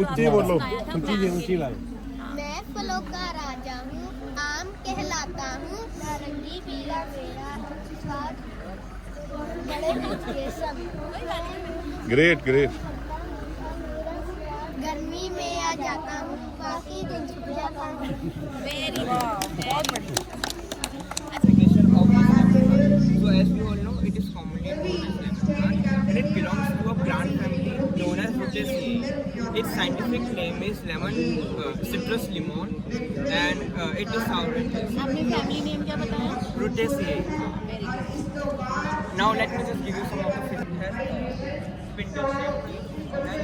ऊँची बोलो। ऊँची जी ऊँची लाओ मैं फलों का राजा हूँ आम कहलाता हूँ नारंगी पीला ग्रेट ग्रेट गर्मी में आ जाता हूँ बाकी दिन छुप जाता हूँ। वेरी वाह It belongs. known as Rutaceae. Its scientific name is lemon uh, citrus limon and uh, it is sour and tasty. आपने फैमिली नेम क्या बताया Rutaceae. Now let me just give you some of the things it has. Spindle shaped leaf and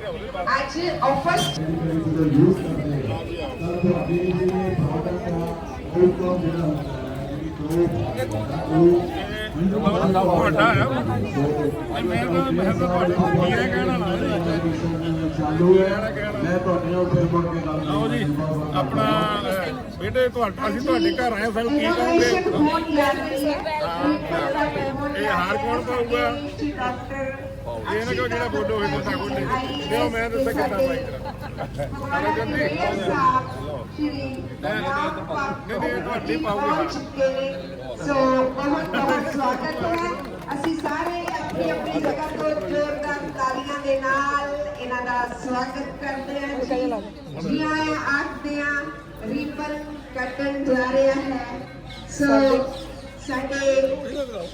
ਜਿਹੜੀ ਉਹ ਵੱਡਾ ਹੈ ਮੈਂ ਤਾਂ ਮੈਂ ਤਾਂ ਤੁਹਾਡੇ ਕੋਲ ਕੀ ਹੈ ਕਹਿਣਾ ਨਾ ਚਾਲੂ ਹੈ ਮੈਂ ਤੁਹਾਡੇ ਨਾਲ ਫਿਰ ਮੁੜ ਕੇ ਗੱਲ ਲਓ ਜੀ ਆਪਣਾ ਬੇਟੇ ਤੁਹਾਡਾ ਅਸੀਂ ਤੁਹਾਡੇ ਘਰ ਆਏ ਸਾਨੂੰ ਕੀ ਕਹੋਗੇ? ਇਹ ਹਾਰ ਕੌਣ ਪਾਊਗਾ? ਇਹ ਨਾ ਕਿ ਜਿਹੜਾ ਬੋਲੋ ਇਹ ਤਾਂ ਬੋਲੇ ਦਿਓ ਮੈਂ ਦੱਸਾਂ ਕਿੱਦਾਂ ਪਾਈ ਕਰਾਂ? ਸਾਹਿਬ ਸ਼੍ਰੀ ਨਹੀਂ ਨਹੀਂ ਤੁਹਾਡੀ ਨੇ ਸੋ ਬਹੁਤ ਬਹੁਤ ਸਵਾਗਤ ਹੈ। ਅਸੀਂ ਸਾਰੇ ਆਪਣੀ ਆਪਣੀ ਜਗ੍ਹਾ ਤੋਂ ਜ਼ੋਰਦਾਰ ਤਾਲੀਆਂ ਦੇ ਨਾਲ ਇਹਨਾਂ ਦਾ ਸਵਾਗਤ ਕਰਦੇ ਹਾਂ ਜੀ। ਜੀ ਆਇਆਂ ਆਖਦੇ ਹਾਂ ਰੀਬਨ ਕੱਟਣ ਜਾ ਰਿਹਾ ਹੈ। ਸੋ ਸਾਡੇ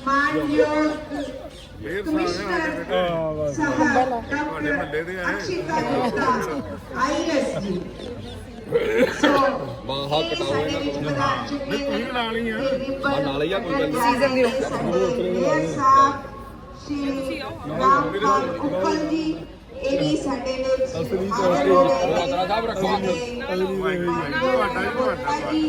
ਮਾਨਯੋਗ ਕਮਿਸ਼ਨਰ ਸਾਹਿਬ ਤੁਹਾਡੇ ਮਹੱਲੇ ਦੇ ਆਏ। ਅਕਸ਼ਿਤਾ ਗੁਪਤਾ ਆਈਐਸ ਜੀ। ਬਾਹਾਂ ਕਟਾਓ ਇਹਨਾਂ ਨਹੀਂ ਤੁਸੀਂ ਨਾਲ ਹੀ ਆ। ਨਾਲ ਹੀ ਆ ਕੋਈ ਗੱਲ ਸੀਜ਼ਨ ਦਿਓ ਸਾਹਿਬ ਸ਼੍ਰੀ ਰਾਮਪਾਲ ਉੱਪਲ ਜੀ। ਇਹ ਵੀ ਸਾਡੇ ਵਿੱਚ ਅਸਲੀ ਸਾਹਿਬ ਰੱਖੋ। ਤੁਹਾਡਾ ਹੀ।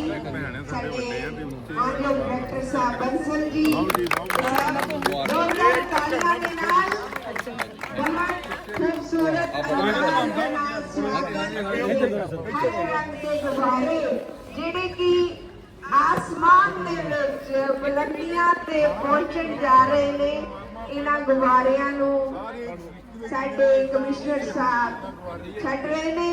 ਤੁਹਾਡਾ ਭੈਣ ਹੈ ਸਾਡੇ ਵੱਡੇ ਆ ਤੇ ਉੱਚੇ ਮਾਨਯੋਗ ਡਾਕਟਰ ਸਾਹਿਬ ਬੰਸਲ ਜੀ। ਜੀ ਜ਼ੋਰਦਾਰ ਤਾਲੀਆਂ ਦੇ ਨਾਲ ਬਹੁਤ ਖੂਬਸੂਰਤ ਅੰਦਾਜ਼ ਦੇ ਨਾਲ ਸਵਾਗਤ ਹਰੇ ਰੰਗ ਦੇ ਗੁਬਾਰੇ ਜਿਹੜੇ ਕਿ ਆਸਮਾਨ ਦੇ ਵਿੱਚ ਬੁਲੰਦੀਆਂ ਤੇ ਪਹੁੰਚਣ ਜਾ ਰਹੇ ਨੇ ਇਹਨਾਂ ਗੁਬਾਰਿਆਂ ਨੂੰ ਸਾਡੇ ਕਮਿਸ਼ਨਰ ਸਾਹਿਬ ਛੱਡ ਰਹੇ ਨੇ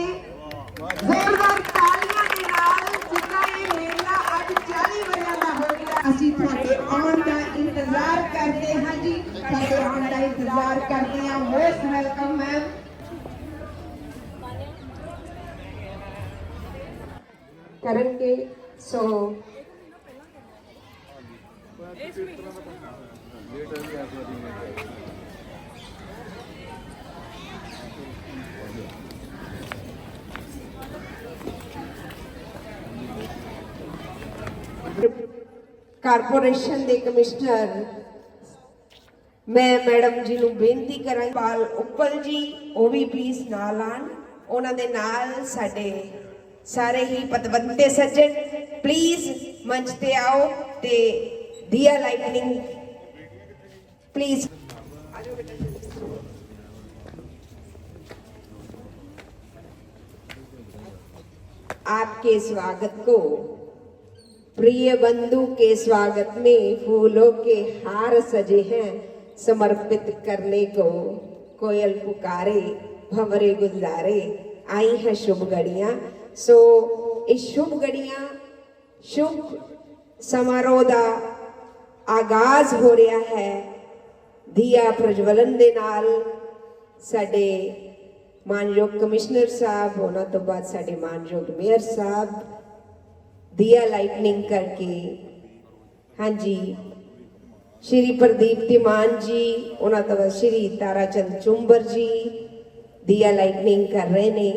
ਜ਼ੋਰਦਾਰ ਤਾਲੀਆਂ ਦੇ ਨਾਲ ਜਿੱਦਾਂ ਇਹ ਮੇਲਾ ਅੱਜ 40 ਵਜੇ ਦਾ ਹੋ ਗਿਆ ਅਸੀਂ ਤੁਹਾਡੇ ਆਉਣ ਦਾ ਇੰਤਜ਼ਾਰ ਕਰਦੇ ਹਾਂ ਜੀ ਤੁਹਾਡੇ ਆਉਣ ਦਾ ਇੰਤਜ਼ਾਰ ਕਰਦੇ ਹਾਂ ਮੋਸਟ ਵੈਲਕਮ ਮੈਮ ਕਰਨਗੇ ਸੋ ਕਾਰਪੋਰੇਸ਼ਨ ਦੇ ਕਮਿਸ਼ਨਰ, ਮੈਂ ਮੈਡਮ ਜੀ ਨੂੰ ਬੇਨਤੀ ਕਰਾਂਗੀ ਪਾਲ ਉੱਪਲ ਜੀ, ਉਹ ਵੀ ਪਲੀਜ਼ ਨਾਲ ਆਣ। ਉਹਨਾਂ ਦੇ ਨਾਲ ਸਾਡੇ ਸਾਰੇ ਹੀ ਪਤਵੰਤੇ ਸੱਜਣ ਪਲੀਜ਼ ਮੰਚ ਤੇ ਆਓ ਤੇ ਦੀਆ ਲਾਈਟਨਿੰਗ ਪਲੀਜ਼ आपके स्वागत को प्रिय बंधु के स्वागत में फूलों के हार सजे हैं समर्पित करने को कोयल पुकारे भंवरे गुजारे आई हैं शुभ घड़ियां सो इस शुभ घड़ियां शुभ समारोह ਦਾ ਆਗਾਜ਼ ਹੋ ਰਿਹਾ ਹੈ ਦੀਆ ਪ੍ਰਜਵਲਨ ਦੇ ਨਾਲ ਸਾਡੇ ਮਾਨਯੋਗ ਕਮਿਸ਼ਨਰ ਸਾਹਿਬ, ਉਹਨਾਂ ਤੋਂ ਬਾਅਦ ਸਾਡੇ ਮਾਨਯੋਗ ਮੇਅਰ ਸਾਹਿਬ, ਦੀਆ ਲਾਈਟਨਿੰਗ ਕਰਕੇ। ਹਾਂਜੀ, ਸ਼੍ਰੀ ਪ੍ਰਦੀਪ ਤਿਮਾਨ ਜੀ, ਉਹਨਾਂ ਤੋਂ ਬਾਅਦ ਸ਼੍ਰੀ ਤਾਰਾਚੰਦ ਚੁੰਬਰ ਜੀ, ਦੀਆ ਲਾਈਟਨਿੰਗ ਕਰ ਰਹੇ ਨੇ।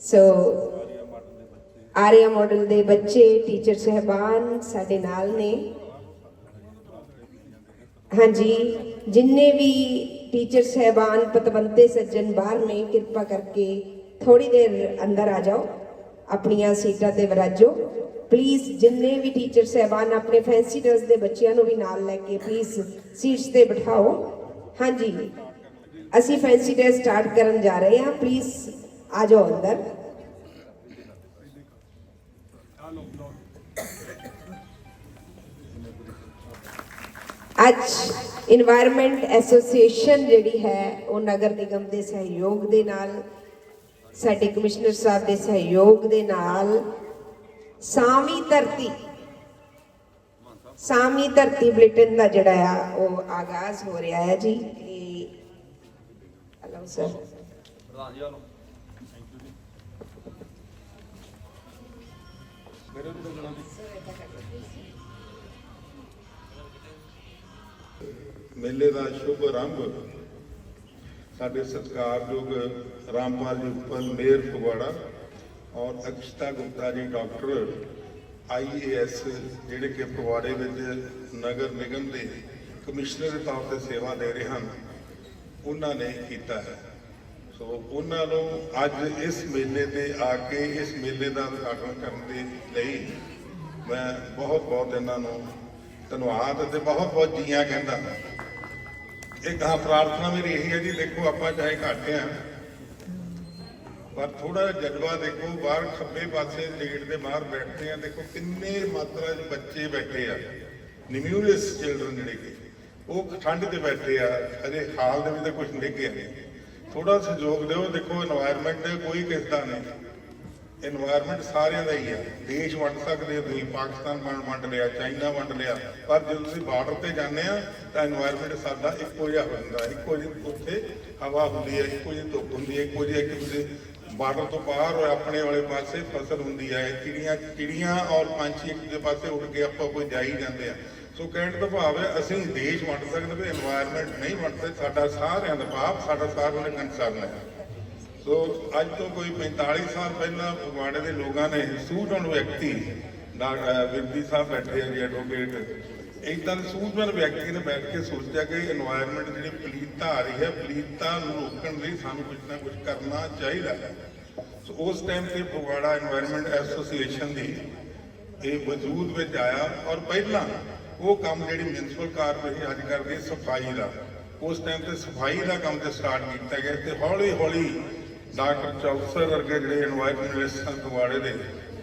ਸੋ ਆਰਿਆ ਮਾਡਲ ਦੇ ਬੱਚੇ ਟੀਚਰ ਸਹਿਬਾਨ ਸਾਡੇ ਨਾਲ ਨੇ। ਹਾਂਜੀ, ਜਿੰਨੇ ਵੀ ਟੀਚਰ ਸਹਿਬਾਨ, ਪਤਵੰਤੇ ਸੱਜਣ, ਬਾਹਰ ਨੇ, ਕਿਰਪਾ ਕਰਕੇ ਥੋੜੀ ਦੇਰ ਅੰਦਰ ਆ ਜਾਓ, ਆਪਣੀਆਂ ਸੀਟਾਂ ਤੇ ਵਿਰਾਜੋ। ਪਲੀਜ਼ ਜਿੰਨੇ ਵੀ ਟੀਚਰ ਸਹਿਬਾਨ, ਆਪਣੇ ਫੈਂਸੀ ਡਰੈਸ ਦੇ ਬੱਚਿਆਂ ਨੂੰ ਵੀ ਨਾਲ ਲੈ ਕੇ ਪਲੀਜ਼ ਸੀਟਸ ਤੇ ਬਿਠਾਓ। ਹਾਂਜੀ, ਅਸੀਂ ਫੈਂਸੀ ਡਰੈਸ ਸਟਾਰਟ ਕਰਨ ਜਾ ਰਹੇ ਹਾਂ। ਪਲੀਜ਼ ਆ ਜਾਓ ਅੰਦਰ। ਅੱਜ এনवायरमेंट ਐਸੋਸੀਏਸ਼ਨ ਜਿਹੜੀ ਹੈ, ਉਹ ਨਗਰ ਨਿਗਮ ਦੇ ਸਹਿਯੋਗ ਦੇ ਨਾਲ, ਸਾਡੇ ਕਮਿਸ਼ਨਰ ਸਾਹਿਬ ਦੇ ਸਹਿਯੋਗ ਦੇ ਨਾਲ ਸਾਮੀ ਧਰਤੀ ਸਾਮੀ ਧਰਤੀ ਬ੍ਰਿਟਨ ਦਾ ਜਿਹੜਾ ਆ, ਉਹ ਆਗਾਜ਼ ਹੋ ਰਿਹਾ ਹੈ ਜੀ। ਹਲੋ ਸਰ ਪ੍ਰਧਾਨ ਜੀ ਹਲੋ ਥੈਂਕ ਯੂ ਜੀ ਮੇਰੇ ਨੂੰ ਤਾਂ ਜਣਾ ਮੇਲੇ ਦਾ ਸ਼ੁਭ ਆਰੰਭ ਸਾਡੇ ਸਤਿਕਾਰਯੋਗ ਰਾਮਪਾਲ ਜੀ ਉੱਪਰ ਮੇਅਰ ਫਗਵਾੜਾ ਔਰ ਅਕਸ਼ਤਾ ਗੁਪਤਾ ਜੀ ਡਾਕਟਰ ਆਈਏਐਸ ਜਿਹੜੇ ਕਿ ਫਗਵਾੜੇ ਵਿੱਚ ਨਗਰ ਨਿਗਮ ਦੇ ਕਮਿਸ਼ਨਰ ਦੇ ਤੌਰ ਤੇ ਸੇਵਾ ਦੇ ਰਹੇ ਹਨ, ਉਹਨਾਂ ਨੇ ਕੀਤਾ ਹੈ। ਸੋ ਉਹਨਾਂ ਨੂੰ ਅੱਜ ਇਸ ਮੇਲੇ ਤੇ ਆ ਕੇ ਇਸ ਮੇਲੇ ਦਾ ਉਦਘਾਟਨ ਕਰਨ ਦੇ ਲਈ ਮੈਂ ਬਹੁਤ ਬਹੁਤ ਇਹਨਾਂ ਨੂੰ ਧੰਨਵਾਦ ਅਤੇ ਬਹੁਤ ਬਹੁਤ ਜੀਆਂ ਕਹਿੰਦਾ ਹਾਂ। ਇਹ ਹਾਂ, ਪ੍ਰਾਰਥਨਾ ਮੇਰੀ ਇਹੀ ਹੈ ਜੀ, ਦੇਖੋ ਆਪਾਂ ਚਾਹੇ ਘਾਟੇ ਆ, ਪਰ ਥੋੜਾ ਜਜ਼ਬਾ ਦੇਖੋ, ਬਾਹਰ ਖੱਬੇ ਪਾਸੇ ਗੇਟ ਦੇ ਬਾਹਰ ਬੈਠਦੇ ਆ, ਦੇਖੋ ਕਿੰਨੇ ਮਾਤਰਾ ਦੇ ਬੱਚੇ ਬੈਠੇ ਆ ਨਿਮਿਊਰਿਸ ਚਿਲਡਰਨ ਜਿਹੜੇ ਕਿ, ਉਹ ਠੰਡ ਤੇ ਬੈਠੇ ਆ, ਅਜੇ ਹਾਲ ਦੇ ਵਿੱਚ ਤਾਂ ਕੁਝ ਨਹੀਂ ਗਿਆ ਥੋੜਾ ਸਹਿਯੋਗ ਦਿਓ, ਦੇਖੋ এনवायरमेंट ਕੋਈ ਕਿਸਦਾ ਨਹੀਂ। এনवायरमेंट ਸਾਰਿਆਂ ਦਾ ਹੀ ਹੈ। ਦੇਸ਼ ਵੰਡ ਸਕਦੇ ਹੋ, ਤੁਸੀਂ ਪਾਕਿਸਤਾਨ ਵੰਡ ਵੰਡ ਲਿਆ, ਚਾਈਨਾ ਵੰਡ ਲਿਆ, ਪਰ ਜਦੋਂ ਤੁਸੀਂ ਬਾਰਡਰ ਤੇ ਜਾਂਦੇ ਆ, ਤਾਂ এনवायरमेंट ਸਾਡਾ ਇੱਕੋ ਜਿਹਾ ਹੁੰਦਾ ਇੱਕੋ ਜਿਹੀ ਉੱਥੇ ਹਵਾ ਹੁੰਦੀ ਹੈ, ਇੱਕੋ ਜਿਹੀ ਧੁੱਪ ਹੁੰਦੀ ਹੈ, ਇੱਕੋ ਜਿਹੀ ਕਿਸੇ ਬਾਰਡਰ ਤੋਂ ਬਾਹਰ ਹੋਏ, ਆਪਣੇ ਵਾਲੇ ਪਾਸੇ ਫਸਲ ਹੁੰਦੀ ਹੈ, ਚਿੜੀਆਂ ਚਿੜੀਆਂ ਔਰ ਪੰਛੀ ਇੱਕ ਦੇ ਪਾਸੇ ਉੱਡ ਕੇ ਆਪਾਂ ਕੋਈ ਜਾਈ ਜਾਂਦੇ ਆ। ਸੋ ਕਹਿਣ ਦਾ ਭਾਵ ਹੈ, ਅਸੀਂ ਦੇਸ਼ ਵੰਡ ਸਕਦੇ ਪਰ এনवायरमेंट ਨਹੀਂ ਵੰਡਦੇ, ਸਾਡਾ ਸਾਰਿਆਂ ਦਾ ਭਾਵ, ਸਾਡਾ ਸਾਰਿਆਂ ਦਾ ਕੰਸਰਨ ਹੈ। ਸੋ ਅੱਜ ਤੋਂ ਕੋਈ 45 ਸਾਲ ਪਹਿਲਾਂ ਪਵਾੜੇ ਦੇ ਲੋਕਾਂ ਨੇ ਸੂਝਵਾਨ ਵਿਅਕਤੀ ਵਿਰਦੀ ਸਾਹਿਬ ਬੈਠੇ ਆ ਜੀ ਐਡਵੋਕੇਟ ਇਦਾਂ ਸੂਝਵਾਨ ਵਿਅਕਤੀ ਨੇ ਬੈਠ ਕੇ ਸੋਚਿਆ ਕਿ এনवायरमेंट ਜਿਹੜੀ ਪਲੀਤਾ ਆ ਰਹੀ ਹੈ, ਪਲੀਤਾ ਨੂੰ ਰੋਕਣ ਲਈ ਸਾਨੂੰ ਕੁਝ ਨਾ ਕੁਝ ਕਰਨਾ ਚਾਹੀਦਾ ਹੈ। ਸੋ ਉਸ ਟਾਈਮ ਤੇ ਪਵਾੜਾ এনवायरमेंट ਐਸੋਸੀਏਸ਼ਨ ਦੀ ਇਹ ਵਜੂਦ ਵਿੱਚ ਆਇਆ ਔਰ ਪਹਿਲਾਂ ਉਹ ਕੰਮ ਜਿਹੜੀ ਮਿਊਨਿਸਪਲ ਕਾਰਪੋਰੇਸ਼ਨ ਅੱਜ ਕਰਦੀ ਸਫ਼ਾਈ ਦਾ। ਉਸ ਟਾਈਮ ਤੇ ਸਫ਼ਾਈ ਦਾ ਕੰਮ ਤੇ ਸਟਾਰਟ ਕੀਤਾ ਗਿਆ ਤੇ ਹੌਲੀ ਹੌਲੀ ਡਾਕਟਰ ਚੌਕਸਰ ਵਰਗੇ ਜਿਹੜੇ ਇਨਵਾਇਰਨਮੈਂਟਲਿਸਟਾਂ ਫਗਵਾੜੇ ਦੇ,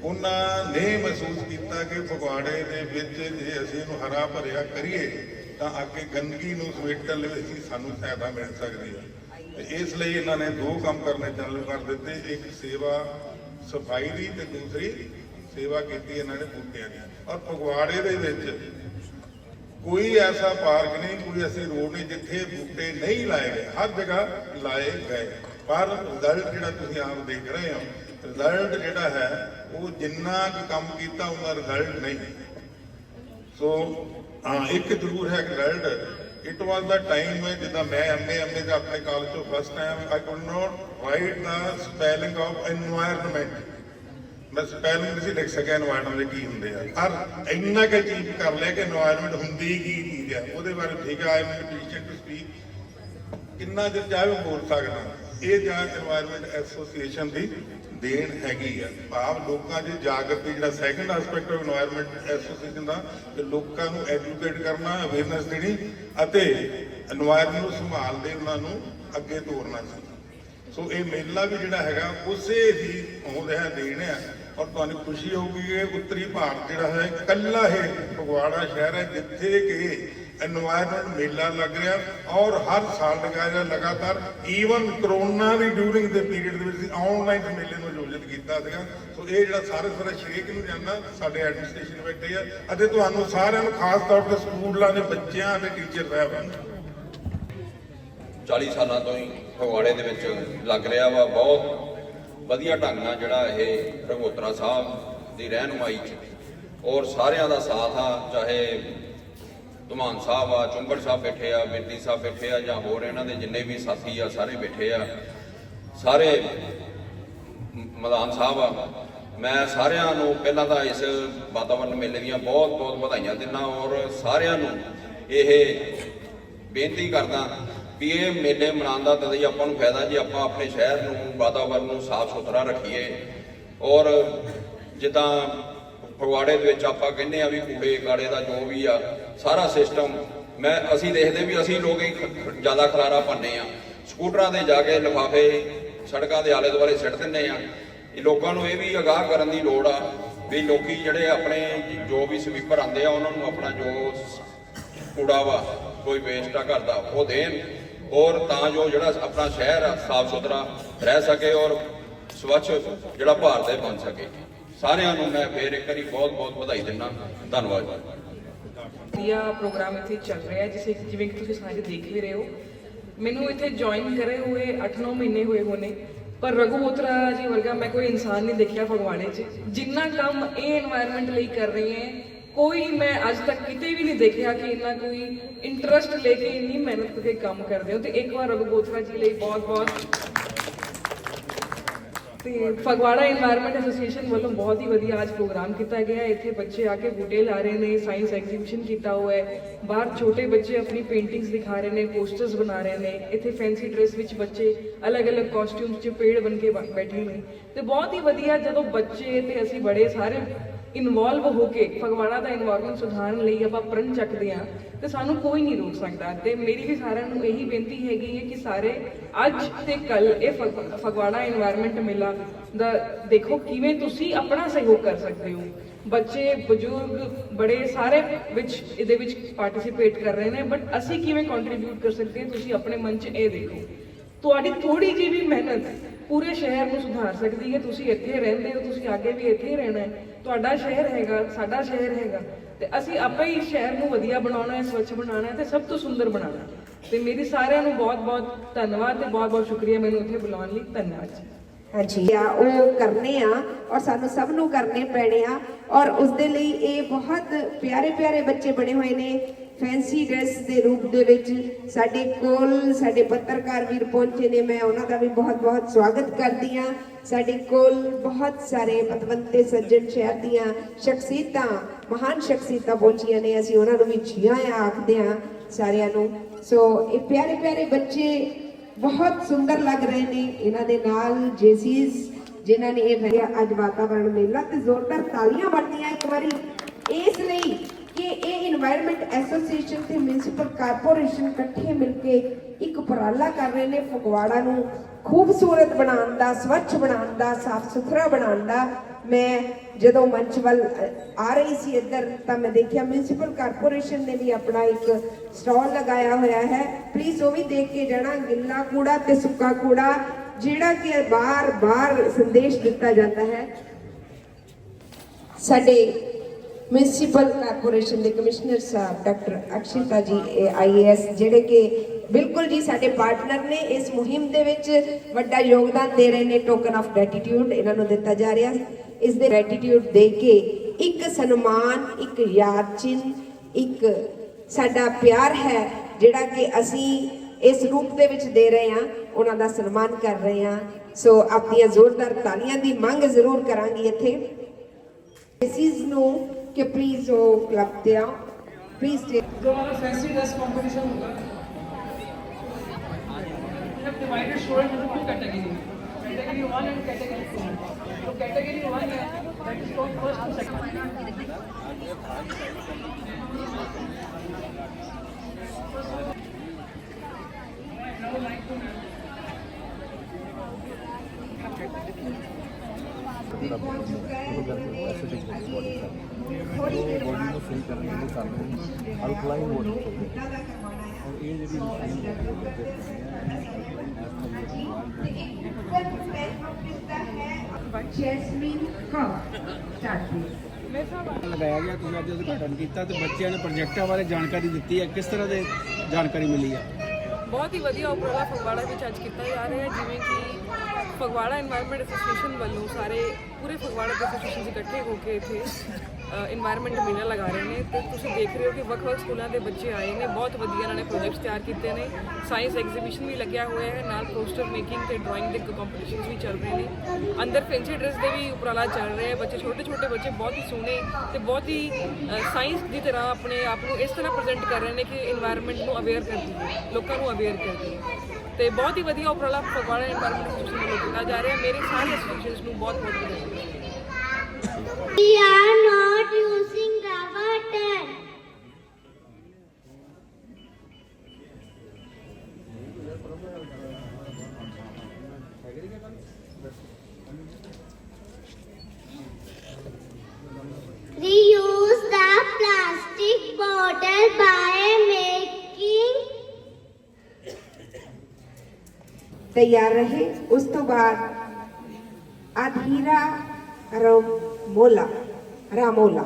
ਉਹਨਾਂ ਨੇ ਮਹਿਸੂਸ ਕੀਤਾ ਕਿ ਫਗਵਾੜੇ ਦੇ ਵਿੱਚ ਜੇ ਅਸੀਂ ਇਹਨੂੰ ਹਰਾ ਭਰਿਆ ਕਰੀਏ, ਤਾਂ ਅੱਗੇ ਗੰਦਗੀ ਨੂੰ ਸਮੇਟਣ ਲਈ ਅਸੀਂ, ਸਾਨੂੰ ਫਾਇਦਾ ਮਿਲ ਸਕਦੀ ਹੈ। ਤੇ ਇਸ ਲਈ ਇਹਨਾਂ ਨੇ ਦੋ ਕੰਮ ਕਰਨੇ ਚਾਲੂ ਕਰ ਦਿੱਤੇ। ਇੱਕ ਸੇਵਾ ਸਫ਼ਾਈ ਦੀ ਤੇ ਦੂਸਰੀ ਸੇਵਾ ਕੀਤੀ ਇਹਨਾਂ ਨੇ ਬੂਟਿਆਂ ਦੀ। ਔਰ ਫਗਵਾੜੇ ਦੇ ਵਿੱਚ ਕੋਈ ਐਸਾ ਪਾਰਕ ਨਹੀਂ, ਕੋਈ ਐਸੀ ਰੋਡ ਨਹੀਂ ਜਿੱਥੇ ਬੂਟੇ ਨਹੀਂ ਲਾਏ ਗਏ। ਹਰ ਜਗ੍ਹਾ ਲਾਏ ਗਏ। ਪਰ ਰਿਜ਼ਲਟ ਜਿਹੜਾ ਤੁਸੀਂ ਆਪ ਦੇਖ ਰਹੇ ਹੋ ਰਿਜ਼ਲਟ ਜਿਹੜਾ ਹੈ, ਉਹ ਜਿੰਨਾ ਕੁ ਕੰਮ ਕੀਤਾ, ਉਹਦਾ ਰਿਜ਼ਲਟ ਨਹੀਂ। ਸੋ ਹਾਂ, ਇੱਕ ਜ਼ਰੂਰ ਹੈ result it was the time we ਜਿੱਦਾਂ ਮੈਂ ਐਮਏ ਐਮਏ ਦਾ ਆਪਣੇ ਕਾਲਜ ਤੋਂ first time I could not write the spelling of environment ਮੈਂ ਸਪੈਲਿੰਗ ਨਹੀਂ ਲਿਖ ਸਕਿਆ এনवायरमेंट ਕੀ ਹੁੰਦੇ ਆ। ਪਰ ਇੰਨਾ ਕਿ ਚੀਜ਼ ਕਰ ਲਿਆ ਕਿ এনवायरमेंट ਹੁੰਦੀ ਕੀ ਚੀਜ਼ ਆ। ਉਹਦੇ ਬਾਰੇ ਠੀਕ ਆ I am teacher to speak ਕਿੰਨਾ ਚਿਰ ਚਾਹੇ ਬੋਲ ਸਕਦਾ। ਇਹ ਜਾਂਚ এনवायरमेंट ਐਸੋਸੀਏਸ਼ਨ ਦੀ ਦੇਣ ਹੈਗੀ ਆ। ਭਾਵ ਲੋਕਾਂ 'ਚ ਜਾਗਰਤੀ ਜਿਹੜਾ second aspect of environment association ਦਾ ਕਿ ਲੋਕਾਂ ਨੂੰ ਐਜੂਕੇਟ ਕਰਨਾ ਅਵੇਅਰਨੈਸ ਦੇਣੀ ਅਤੇ এনवायरमेंट ਨੂੰ ਸੰਭਾਲਦੇ ਉਹਨਾਂ ਨੂੰ ਅੱਗੇ ਤੋਰਨਾ ਸੀ ਸੋ ਇਹ ਮੇਲਾ ਵੀ ਜਿਹੜਾ ਹੈਗਾ, ਉਸੇ ਹੀ ਹੋਂਦ ਹੈ ਦੇਣ ਹੈ ਔਰ ਤੁਹਾਨੂੰ ਖੁਸ਼ੀ ਹੋਊਗੀ ਕਿ ਉੱਤਰੀ ਭਾਰਤ ਜਿਹੜਾ ਹੈ, ਇਕੱਲਾ ਹੈ ਫਗਵਾੜਾ ਸ਼ਹਿਰ ਹੈ, ਜਿੱਥੇ ਕਿ এনवायरमेंट ਮੇਲਾ ਲੱਗ ਰਿਹਾ ਔਰ ਹਰ ਸਾਲ ਲਗਾ ਰਿਹਾ ਲਗਾਤਾਰ। ਈਵਨ ਕਰੋਨਾ ਦੀ ਡਿਊਰਿੰਗ ਦੇ ਪੀਰੀਅਡ ਦੇ ਵਿੱਚ ਆਨਲਾਈਨ ਮੇਲੇ ਨੂੰ ਆਯੋਜਿਤ ਕੀਤਾ ਸੀਗਾ। ਸੋ ਇਹ ਜਿਹੜਾ ਸਾਰੇ ਸਾਰੇ ਸ਼ਰੀਕ ਨੂੰ ਜਾਂਦਾ, ਸਾਡੇ ਐਡਮਿਨਿਸਟ੍ਰੇਸ਼ਨ ਬੈਠੇ ਆ। ਅਤੇ ਤੁਹਾਨੂੰ ਸਾਰਿਆਂ ਨੂੰ ਖਾਸ ਤੌਰ ਤੇ ਸਕੂਲਾਂ ਦੇ ਬੱਚਿਆਂ ਦੇ ਟੀਚਰ ਸਾਹਿਬਾਂ 40 ਸਾਲਾਂ ਤੋਂ ਹੀ ਫਗਵਾੜੇ ਦੇ ਵਿੱਚ ਲੱਗ ਰਿਹਾ ਵਾ। ਬਹੁਤ ਵਧੀਆ ਢੰਗ ਨਾਲ ਜਿਹੜਾ ਇਹ ਰਗੋਤਰਾ ਸਾਹਿਬ ਦੀ ਰਹਿਨਮਾਈ ਚ ਔਰ ਸਾਰਿਆਂ ਦਾ ਸਾਥ ਆ, ਚਾਹੇ ਧਮਾਨ ਸਾਹਿਬ ਆ ਚੁੰਗੜ ਸਾਹਿਬ ਬੈਠੇ ਆ ਬਿਰਦੀ ਸਾਹਿਬ ਬੈਠੇ ਆ, ਜਾਂ ਹੋਰ ਇਹਨਾਂ ਦੇ ਜਿੰਨੇ ਵੀ ਸਾਥੀ ਆ, ਸਾਰੇ ਬੈਠੇ ਆ। ਸਾਰੇ ਮ- ਮਦਾਨ ਸਾਹਿਬ ਆ। ਮੈਂ ਸਾਰਿਆਂ ਨੂੰ ਪਹਿਲਾਂ ਤਾਂ ਇਸ ਵਾਤਾਵਰਣ ਮੇਲੇ ਦੀਆਂ ਬਹੁਤ ਬਹੁਤ ਵਧਾਈਆਂ ਦਿੰਦਾ ਔਰ ਸਾਰਿਆਂ ਨੂੰ ਇਹ ਬੇਨਤੀ ਕਰਦਾ ਵੀ ਇਹ ਮੇਲੇ ਮਨਾਉਣ ਦਾ ਤਦ ਹੀ ਆਪਾਂ ਨੂੰ ਫਾਇਦਾ ਜੀ, ਆਪਾਂ ਆਪਣੇ ਸ਼ਹਿਰ ਨੂੰ ਵਾਤਾਵਰਣ ਨੂੰ ਸਾਫ਼ ਸੁਥਰਾ ਰੱਖੀਏ। ਔਰ ਜਿੱਦਾਂ ਫਗਵਾੜੇ ਦੇ ਵਿੱਚ ਆਪਾਂ ਕਹਿੰਦੇ ਆ ਵੀ ਕੂੜੇ ਕਾੜੇ ਦਾ ਜੋ ਵੀ ਆ, ਸਾਰਾ ਸਿਸਟਮ ਮੈਂ ਅਸੀਂ ਦੇਖਦੇ ਵੀ ਅਸੀਂ ਲੋਕ ਹੀ ਖ- ਜ਼ਿਆਦਾ ਖਲਾਰਾ ਪਾਉਂਦੇ ਆ ਸਕੂਟਰਾਂ ਤੇ ਜਾ ਕੇ ਲਿਫਾਫੇ ਸੜਕਾਂ ਦੇ ਆਲੇ ਦੁਆਲੇ ਸਿੱਟ ਦਿੰਦੇ ਆ ਇਹ ਲੋਕਾਂ ਨੂੰ ਇਹ ਵੀ ਅਗਾਹ ਕਰਨ ਦੀ ਲੋੜ ਆ ਵੀ ਲੋਕੀ ਜਿਹੜੇ ਆਪਣੇ ਜੋ ਵੀ ਸਵੀਪਰ ਆਉਂਦੇ ਆ, ਉਹਨਾਂ ਨੂੰ ਆਪਣਾ ਜੋ ਕੂੜਾ ਵਾ, ਕੋਈ ਵੇਸਟ ਆ ਘਰ ਦਾ, ਉਹ ਦੇਣ। ਔਰ ਤਾਂ ਜੋ ਜਿਹੜਾ ਆਪਣਾ ਸ਼ਹਿਰ ਆ, ਸਾਫ਼ ਸੁਥਰਾ ਰਹਿ ਸਕੇ ਔਰ ਸਵੱਛ ਜਿਹੜਾ ਭਾਰਤ ਹੈ ਬਣ ਸਕੇ। ਸਾਰਿਆਂ ਨੂੰ ਮੈਂ ਫੇਰ ਇੱਕ ਵਾਰੀ ਬਹੁਤ-ਬਹੁਤ ਵਧਾਈ ਦਿੰਦਾ। ਧੰਨਵਾਦ ਵਧੀਆ ਪ੍ਰੋਗਰਾਮ ਇੱਥੇ ਚੱਲ ਰਿਹਾ ਜਿਸੇ ਜਿਵੇਂ ਕਿ ਤੁਸੀਂ ਸਾਰੇ ਦੇਖ ਵੀ ਰਹੇ ਹੋ। ਮੈਨੂੰ ਇੱਥੇ ਜੁਆਇਨ ਕਰੇ ਹੋਏ 8-9 ਮਹੀਨੇ ਹੋਏ ਹੋਣੇ, ਪਰ ਰਘੂ ਮੋਤਰਾ ਜੀ ਵਰਗਾ ਮੈਂ ਕੋਈ ਇਨਸਾਨ ਨਹੀਂ ਦੇਖਿਆ ਫਗਵਾੜੇ 'ਚ। ਜਿੰਨਾ ਕੰਮ ਇਹ এনवायरमेंट ਲਈ ਕਰ ਰਹੇ ਹੈ, ਕੋਈ ਮੈਂ ਅੱਜ ਤੱਕ ਕਿਤੇ ਵੀ ਨਹੀਂ ਦੇਖਿਆ ਕਿ ਇੰਨਾ ਕੋਈ ਇੰਟਰਸਟ ਲੈ ਕੇ ਇੰਨੀ ਮਿਹਨਤ ਕਰਕੇ ਕੰਮ ਕਰਦੇ ਹੋ। ਤੇ ਇੱਕ ਵਾਰ ਰਘੂ ਮੋਤਰਾ ਜੀ ਲਈ ਬਹੁਤ-ਬਹੁਤ ਤੇ ਫਗਵਾੜਾ এনवायरमेंट ਐਸੋਸੀਏਸ਼ਨ ਵੱਲੋਂ ਬਹੁਤ ਹੀ ਵਧੀਆ ਅੱਜ ਪ੍ਰੋਗਰਾਮ ਕੀਤਾ ਗਿਆ ਹੈ। ਇੱਥੇ ਬੱਚੇ ਆ ਕੇ ਬੂਟੇ ਲਾ ਰਹੇ ਨੇ ਸਾਇੰਸ ਐਗਜ਼ੀਬਿਸ਼ਨ ਕੀਤਾ ਹੋਇਆ ਹੈ। ਬਾਹਰ ਛੋਟੇ ਬੱਚੇ ਆਪਣੀ ਪੇਂਟਿੰਗਸ ਦਿਖਾ ਰਹੇ ਨੇ ਪੋਸਟਰਸ ਬਣਾ ਰਹੇ ਨੇ। ਇੱਥੇ ਫੈਂਸੀ ਡਰੈਸ ਵਿੱਚ ਬੱਚੇ ਅਲੱਗ-ਅਲੱਗ ਕਾਸਟਿਊਮਸ 'ਚ ਪੇੜ ਬਣ ਕੇ ਬੈਠੇ ਨੇ। ਤੇ ਬਹੁਤ ਹੀ ਵਧੀਆ ਜਦੋਂ ਬੱਚੇ ਤੇ ਅਸੀਂ ਬੜੇ ਸਾਰੇ ਇਨਵੋਲਵ ਹੋ ਕੇ ਫਗਵਾੜਾ ਦਾ ਇਨਵਾਇਰਮੈਂਟ ਸੁਧਾਰਨ ਲਈ ਆਪਾਂ ਪ੍ਰਣ ਚੱਕਦੇ ਹਾਂ, ਤੇ ਸਾਨੂੰ ਕੋਈ ਨਹੀਂ ਰੋਕ ਸਕਦਾ। ਤੇ ਮੇਰੀ ਵੀ ਸਾਰਿਆਂ ਨੂੰ ਇਹੀ ਬੇਨਤੀ ਹੈਗੀ ਹੈ ਕਿ ਸਾਰੇ ਅੱਜ ਤੇ ਕੱਲ ਇਹ ਫਗਵਾੜਾ ਇਨਵਾਇਰਮੈਂਟ ਮੇਲਾ ਦਾ ਦੇਖੋ ਕਿਵੇਂ ਤੁਸੀਂ ਆਪਣਾ ਸਹਿਯੋਗ ਕਰ ਸਕਦੇ ਹੋ। ਬੱਚੇ, ਬਜ਼ੁਰਗ, ਬੜੇ ਸਾਰੇ ਵਿੱਚ ਇਹਦੇ ਵਿੱਚ ਪਾਰਟਿਸਿਪੇਟ ਕਰ ਰਹੇ ਨੇ ਬਟ ਅਸੀਂ ਕਿਵੇਂ ਕੰਟਰੀਬਿਊਟ ਕਰ ਸਕਦੇ ਹਾਂ, ਤੁਸੀਂ ਆਪਣੇ ਮਨ 'ਚ ਇਹ ਦੇਖੋ। ਤੁਹਾਡੀ ਥੋੜੀ ਜਿਹੀ ਵੀ ਮਿਹਨਤ ਪੂਰੇ ਸ਼ਹਿਰ ਨੂੰ ਸੁਧਾਰ ਸਕਦੀ ਹੈ। ਤੁਸੀਂ ਇੱਥੇ ਰਹਿੰਦੇ ਹੋ, ਤੁਸੀਂ ਅੱਗੇ ਵੀ ਇੱਥੇ ਹੀ ਰਹਿਣਾ ਹੈ। ਤੁਹਾਡਾ ਸ਼ਹਿਰ ਹੈਗਾ, ਸਾਡਾ ਸ਼ਹਿਰ ਹੈਗਾ। ਤੇ ਅਸੀਂ ਆਪੇ ਹੀ ਸ਼ਹਿਰ ਨੂੰ ਵਧੀਆ ਬਣਾਉਣਾ ਹੈ, ਸਵੱਛ ਬਣਾਉਣਾ ਹੈ ਤੇ ਸਭ ਤੋਂ ਸੁੰਦਰ ਬਣਾਉਣਾ ਹੈ। ਤੇ ਮੇਰੀ ਸਾਰਿਆਂ ਨੂੰ ਬਹੁਤ-ਬਹੁਤ ਧੰਨਵਾਦ ਤੇ ਬਹੁਤ-ਬਹੁਤ ਸ਼ੁਕਰੀਆ ਮੈਨੂੰ ਇੱਥੇ ਬੁਲਾਉਣ ਲਈ। ਧੰਨਵਾਦ ਜੀ। ਹਾਂਜੀ। ਆ ਉਹ ਕਰਨੇ ਆ ਔਰ ਸਾਨੂੰ ਸਭ ਨੂੰ ਕਰਨੇ ਪੈਣੇ ਆ ਔਰ ਉਸ ਦੇ ਲਈ ਇਹ ਬਹੁਤ ਪਿਆਰੇ ਪਿਆਰੇ ਬੱਚੇ ਬਣੇ ਹੋਏ ਨੇ। ਫੈਂਸੀ ਡਰੈਸ ਦੇ ਰੂਪ ਦੇ ਵਿੱਚ ਸਾਡੇ ਕੋਲ ਸਾਡੇ ਪੱਤਰਕਾਰ ਵੀਰ ਪਹੁੰਚੇ ਨੇ। ਮੈਂ ਉਹਨਾਂ ਦਾ ਵੀ ਬਹੁਤ ਬਹੁਤ ਸਵਾਗਤ ਕਰਦੀ ਆ ਸਾਡੇ ਕੋਲ ਬਹੁਤ ਸਾਰੇ ਪਤਵੰਤੇ ਸੱਜਣ ਸ਼ਹਿਰ ਦੀਆਂ ਸ਼ਖਸੀਅਤਾਂ, ਮਹਾਨ ਸ਼ਖਸੀਅਤਾਂ ਪਹੁੰਚੀਆਂ ਨੇ। ਅਸੀਂ ਉਹਨਾਂ ਨੂੰ ਵੀ ਜੀਆਂ ਆਖਦੇ ਆ ਸਾਰਿਆਂ ਨੂੰ। ਸੋ ਇਹ ਪਿਆਰੇ ਪਿਆਰੇ ਬੱਚੇ ਬਹੁਤ ਸੁੰਦਰ ਲੱਗ ਰਹੇ ਨੇ। ਇਹਨਾਂ ਦੇ ਨਾਲ ਜੇਸੀਸ, ਜਿਨ੍ਹਾਂ ਨੇ ਇਹ ਭਰਿਆ ਅੱਜ ਵਾਤਾਵਰਣ ਮੇਲਾ ਤੇ ਜ਼ੋਰਦਾਰ ਤਾਲੀਆਂ ਵੱਜਦੀਆਂ ਇੱਕ ਵਾਰੀ। ਇਸ ਲਈ ਕਿ ਇਹ এনवायरमेंट ਐਸੋਸੀਏਸ਼ਨ ਤੇ ਮਿਊਨਿਸਪਲ ਕਾਰਪੋਰੇਸ਼ਨ ਇਕੱਠੇ ਮਿਲ ਕੇ ਇੱਕ ਉਪਰਾਲਾ ਕਰ ਰਹੇ ਨੇ ਫਗਵਾੜਾ ਨੂੰ। ਖੂਬਸੂਰਤ ਬਣਾਉਣ ਦਾ, ਸਵੱਛ ਬਣਾਉਣ ਦਾ, ਸਾਫ਼ ਸੁਥਰਾ ਬਣਾਉਣ ਦਾ। ਮੈਂ ਜਦੋਂ ਮੰਚ ਵੱਲ ਆ ਰਹੀ ਸੀ ਇੱਧਰ, ਤਾਂ ਮੈਂ ਦੇਖਿਆ ਮਿਊਨਿਸਪਲ ਕਾਰਪੋਰੇਸ਼ਨ ਨੇ ਵੀ ਆਪਣਾ ਇੱਕ ਸਟਾਲ ਲਗਾਇਆ ਹੋਇਆ ਹੈ। ਪਲੀਜ਼ ਉਹ ਵੀ ਦੇਖ ਕੇ ਜਾਣਾ, ਗਿੱਲਾ ਕੂੜਾ ਤੇ ਸੁੱਕਾ ਕੂੜਾ, ਜਿਹੜਾ ਕਿ ਬਾਰ-ਬਾਰ ਸੰਦੇਸ਼ ਦਿੱਤਾ ਜਾਂਦਾ ਹੈ। ਸਾਡੇ ਮਿਊਨਿਸਪਲ ਕਾਰਪੋਰੇਸ਼ਨ ਦੇ ਕਮਿਸ਼ਨਰ ਸਾਹਿਬ, ਡਾਕਟਰ ਅਕਸ਼ਿਤਾ ਜੀ ਆਈਏਐਸ ਜਿਹੜੇ ਕਿ ਬਿਲਕੁਲ ਜੀ ਸਾਡੇ ਪਾਰਟਨਰ ਨੇ, ਇਸ ਮੁਹਿੰਮ ਦੇ ਵਿੱਚ ਵੱਡਾ ਯੋਗਦਾਨ ਦੇ ਰਹੇ ਨੇ ਟੋਕਨ ਆਫ ਗ੍ਰੈਟੀਟਿਊਡ ਇਹਨਾਂ ਨੂੰ ਦਿੱਤਾ ਜਾ ਰਿਹਾ। ਇਸ ਦੇ ਗ੍ਰੈਟੀਟਿਊਡ ਦੇ ਕੇ ਇੱਕ ਸਨਮਾਨ ਇੱਕ ਯਾਦ ਚਿੰਨ ਇੱਕ ਸਾਡਾ ਪਿਆਰ ਹੈ ਜਿਹੜਾ ਕਿ ਅਸੀਂ ਇਸ ਰੂਪ ਦੇ ਵਿੱਚ ਦੇ ਰਹੇ ਹਾਂ ਉਹਨਾਂ ਦਾ ਸਨਮਾਨ ਕਰ ਰਹੇ ਹਾਂ। ਸੋ ਆਪਣੀਆਂ ਜ਼ੋਰਦਾਰ ਤਾਲੀਆਂ ਦੀ ਮੰਗ ਜ਼ਰੂਰ ਕਰਾਂਗੇ ਇੱਥੇ। ਮਿਸਿਸ ਨੂੰ ਕਿ ਪਲੀਜ਼ ਉਹ ਕਲੱਬ ਤੇ ਆਓ। ਪਲੀਜ਼ ਟੇਕ ਦੁਬਾਰਾ ਫੈਂਸੀ ਡਰੈਸ ਕੰਪੀਟੀਸ਼ਨ ਹੋਗਾ We have divided students into two categories, category 1 and category 2. So category 1 है that is from first to second now like to body ਨੂੰ ਸਹੀ ਕਰਨ ਲਈ ਸਾਨੂੰ ਅਲਕਲਾਈਨ ਵਾਟਰ ਚਾਹੀਦਾ ਔਰ ਇਹ ਜਿਹੜੀ machine Jasmine Kaur. Start please ਲਗਾਇਆ ਗਿਆ ਤੁਸੀਂ ਅੱਜ ਉਦਘਾਟਨ ਕੀਤਾ ਤੇ ਬੱਚਿਆਂ ਨੇ ਪ੍ਰੋਜੈਕਟਾਂ ਬਾਰੇ ਜਾਣਕਾਰੀ ਦਿੱਤੀ ਹੈ। ਕਿਸ ਤਰ੍ਹਾਂ ਦੇ ਜਾਣਕਾਰੀ ਮਿਲੀ ਹੈ? ਬਹੁਤ ਹੀ ਵਧੀਆ ਉਪਰਾਲਾ ਫਗਵਾੜਾ ਵਿੱਚ ਅੱਜ ਕੀਤਾ ਜਾ ਰਿਹਾ ਹੈ ਜਿਵੇਂ ਕਿ ਫਗਵਾੜਾ এনवायरमेंट ਐਸੋਸੀਏਸ਼ਨ ਵੱਲੋਂ ਸਾਰੇ ਪੂਰੇ ਫਗਵਾੜਾ ਦੇ ਐਸੋਸੀਏਸ਼ਨ ਇਕੱਠੇ ਹੋ ਕੇ ਇੱਥੇ এনवायरमेंट ਮੇਲਾ ਲਗਾ ਰਹੇ ਨੇ ਤੇ ਤੁਸੀਂ ਦੇਖ ਰਹੇ ਹੋ ਕਿ ਵੱਖ-ਵੱਖ ਸਕੂਲਾਂ ਦੇ ਬੱਚੇ ਆਏ ਨੇ, ਬਹੁਤ ਵਧੀਆ ਇਹਨਾਂ ਨੇ ਪ੍ਰੋਜੈਕਟਸ ਤਿਆਰ ਕੀਤੇ ਨੇ ਸਾਇੰਸ ਐਗਜ਼ੀਬਿਸ਼ਨ ਵੀ ਲੱਗਿਆ ਹੋਇਆ ਹੈ, ਨਾਲ ਪੋਸਟਰ ਮੇਕਿੰਗ ਤੇ ਡਰਾਇੰਗ ਦੇ ਕੰਪੀਟੀਸ਼ਨ ਵੀ ਚੱਲ ਰਹੇ ਨੇ। ਅੰਦਰ ਫੈਂਸੀ ਡਰੈਸ ਦੇ ਵੀ ਉਪਰਾਲਾ ਚੱਲ ਰਿਹਾ ਹੈ, ਬੱਚੇ ਛੋਟੇ-ਛੋਟੇ ਬੱਚੇ ਬਹੁਤ ਹੀ ਸੋਹਣੇ ਤੇ ਬਹੁਤ ਹੀ ਸਾਇੰਸ ਦੀ ਤਰ੍ਹਾਂ ਆਪਣੇ ਆਪ ਨੂੰ ਇਸ ਤਰ੍ਹਾਂ ਪ੍ਰੈਜ਼ੈਂਟ ਕਰ ਰਹੇ ਨੇ ਕਿ এনवायरमेंट ਨੂੰ ਅਵੇਅਰ ਕਰ ਦਈਏ ਲੋਕਾਂ ਨੂੰ ਅਵੇਅਰ ਕਰ ਦਈਏ ਤੇ ਬਹੁਤ ਹੀ ਵਧੀਆ ਉਪਰਾਲਾ ਫਗਵਾੜਾ ਇਨਵਾਇਰਨਮੈਂਟ ਐਸੋਸੀਏਸ਼ਨ ਵੱਲੋਂ ਕੀਤਾ ਜਾ ਰਿਹਾ। ਮੇਰੇ ਸਾਰੇ ਐਸੋਸੀਏਸ਼ਨਸ ਨੂੰ ਬਹੁਤ ਬਹੁਤ ਵਧਾਈ We are not using ਤਿਆਰ ਰਹੇ ਉਸ ਤੋਂ ਬਾਅਦ ਆਧੀਰਾ ਰਮੋਲਾ ਰਾਮੋਲਾ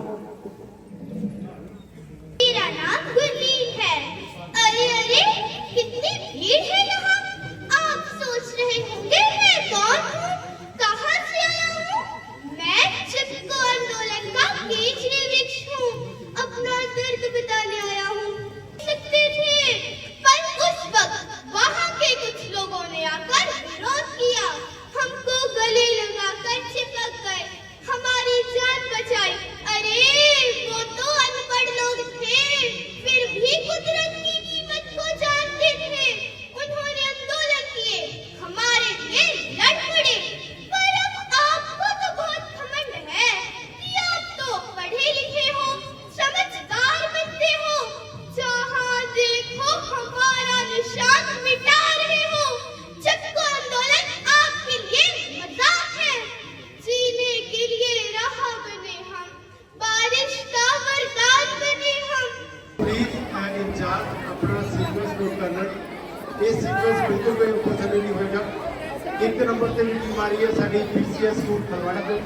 ਪੀਸੀਐਸ ਸਕੂਲ ਖਲਵਾੜਾ ਤੋਂ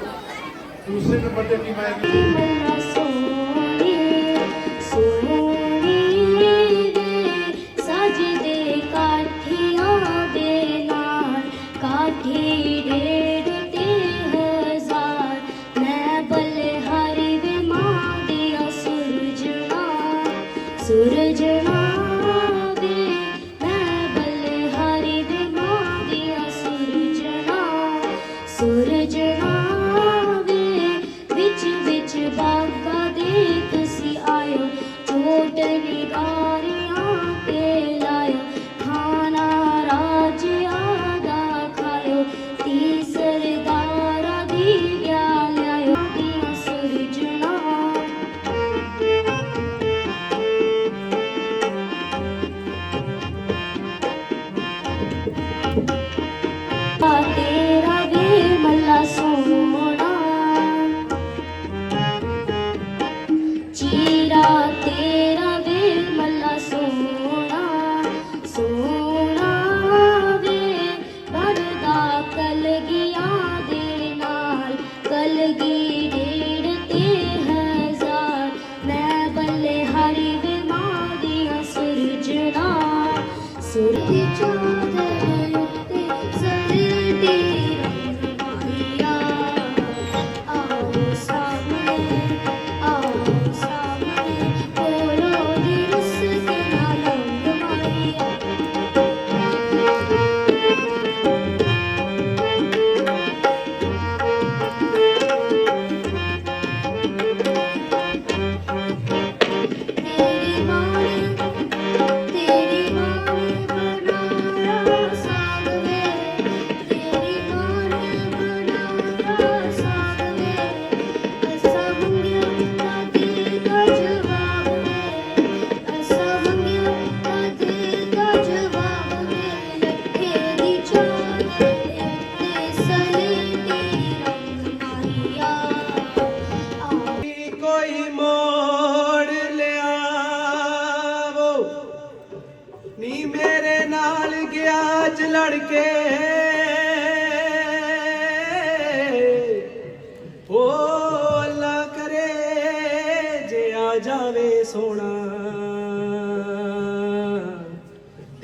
ਦੂਸਰੇ ਨੰਬਰ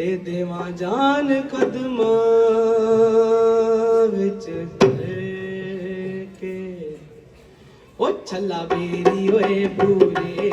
ਤੇ ਦੇਵਾਂ ਜਾਨ ਕਦਮਾਂ ਵਿੱਚ ਕੇ ਉਹ ਛੱਲਾ ਬੇਰੀ ਓਏ ਪੂਰੇ